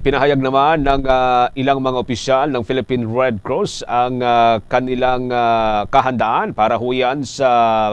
Pinahayag naman ng ah, ilang mga opisyal ng Philippine Red Cross ang ah, kanilang ah, kahandaan para huyan sa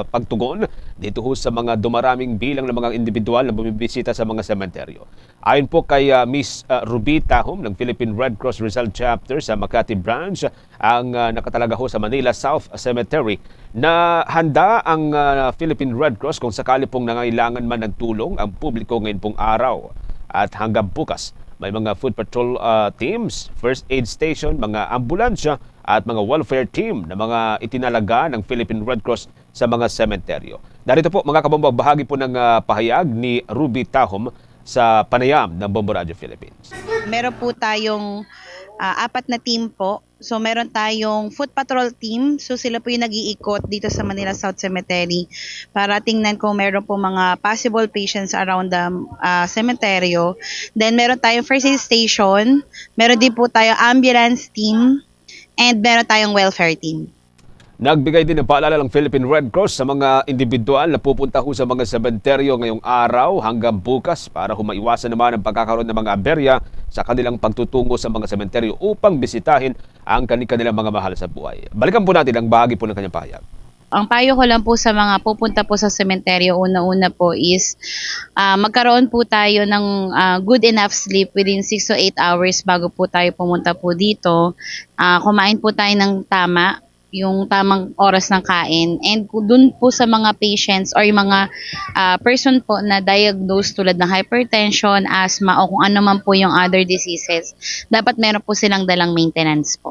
pagtugon dito ho sa mga dumaraming bilang ng mga individual na bumibisita sa mga sementeryo. Ayon po kay ah, Miss ah, Ruby ng Philippine Red Cross Rizal Chapter sa Makati Branch, ang ah, nakatalaga ho sa Manila South Cemetery na handa ang ah, Philippine Red Cross kung sakali pong nangailangan man ng tulong ang publiko ngayon pong araw at hanggang bukas may mga food patrol uh, teams, first aid station, mga ambulansya at mga welfare team na mga itinalaga ng Philippine Red Cross sa mga sementeryo. Narito po mga kabombag, bahagi po ng uh, pahayag ni Ruby Tahom sa panayam ng Bombo Radio Philippines. Meron po tayong ah, apat na team po. So meron tayong foot patrol team. So sila po yung nag-iikot dito sa Manila South Cemetery para tingnan kung meron po mga possible patients around the ah, cemeteryo. Then meron tayong first aid station. Meron din po tayong ambulance team. And meron tayong welfare team. Nagbigay din ng paalala ng Philippine Red Cross sa mga individual na pupunta ho sa mga sementeryo ngayong araw hanggang bukas para humaiwasan naman ang pagkakaroon ng mga aberya sa kanilang pagtutungo sa mga sementeryo upang bisitahin ang kanilang mga mahal sa buhay. Balikan po natin ang bahagi po ng kanyang pahayag. Ang payo ko lang po sa mga pupunta po sa sementeryo, una-una po is ah, magkaroon po tayo ng ah, good enough sleep within 6 to 8 hours bago po tayo pumunta po dito. Ah, kumain po tayo ng tama, yung tamang oras ng kain. And dun po sa mga patients or yung mga ah, person po na diagnosed tulad ng hypertension, asthma o kung ano man po yung other diseases, dapat meron po silang dalang maintenance po.